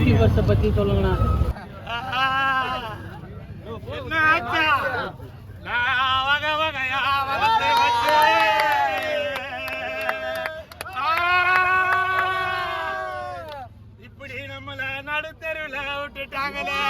யூடியூபர்ஸை பற்றி சொல்லுங்கண்ணா. இப்படி நம்மள நடுத்தருவில் விட்டுட்டாங்களே.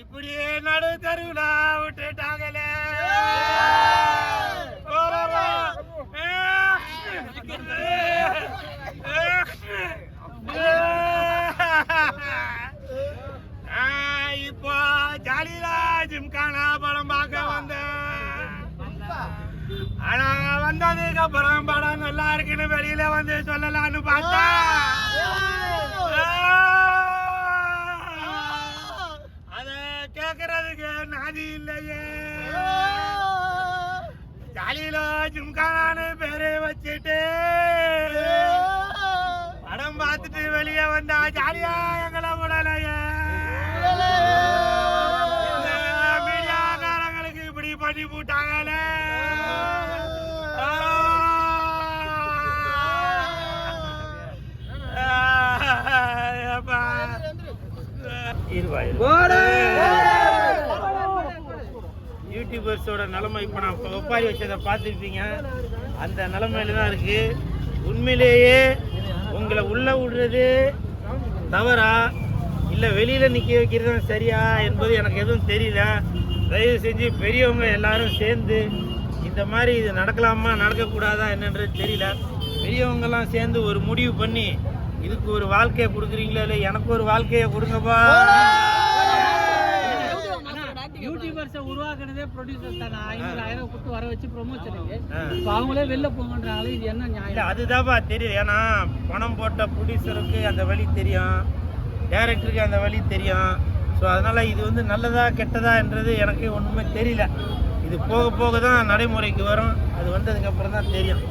இப்படியே நடு தெருவில் விட்டுட்டாங்களே. இப்போ ஜாலிலா ஜிம்கானா படம் பார்க்க வந்தேன். ஆனா வந்ததுக்கு அப்புறம் படம் நல்லா இருக்குன்னு வெளியில வந்து சொல்லலாம்னு பார்த்தா ஜாலியில ஜிம்கானான்னு வச்சுட்டு படம் பார்த்துட்டு வெளியே வந்தா ஜாலியா எங்களை விடலையே மீடியாக்காரங்களுக்கு இப்படி பண்ணி போட்டாங்களே யூடியூபர்ஸோட நிலைமை இப்போ நான் ஒப்பாரி வச்சதை பார்த்துருப்பீங்க. அந்த நிலைமையில தான் இருக்கு. உண்மையிலேயே உங்களை உள்ள விடுறது தவறா? இல்லை வெளியில் நிற்க வைக்கிறது சரியா என்பது எனக்கு எதுவும் தெரியல. தயவு செஞ்சு பெரியவங்க எல்லாரும் சேர்ந்து இந்த மாதிரி இது நடக்கலாமா நடக்கக்கூடாதா என்னன்றது தெரியல. பெரியவங்கெல்லாம் சேர்ந்து ஒரு முடிவு பண்ணி இதுக்கு ஒரு வாழ்க்கையை கொடுக்குறீங்களா இல்லை எனக்கு ஒரு வாழ்க்கையை கொடுங்கப்பா. யூடியூபர்ஸை உருவாக்குனதே ப்ரொடியூசர் தானே. ஐநூறு ஆயிரம் கொடுத்து வர வச்சு ப்ரொமோஷனுக்கு. இப்போ அவங்களே வெளில போங்கன்றாங்களே இது என்ன நியாயம்? அதுதான்ப்பா தெரியும் ஏன்னா பணம் போட்ட ப்ரொடியூசருக்கு அந்த வழி தெரியும். டேரக்டருக்கு அந்த வழி தெரியும். ஸோ அதனால இது வந்து நல்லதா கெட்டதா என்றது எனக்கு ஒன்றுமே தெரியல. இது போக போக தான் நடைமுறைக்கு வரும். அது வந்ததுக்கு அப்புறம் தான் தெரியும்.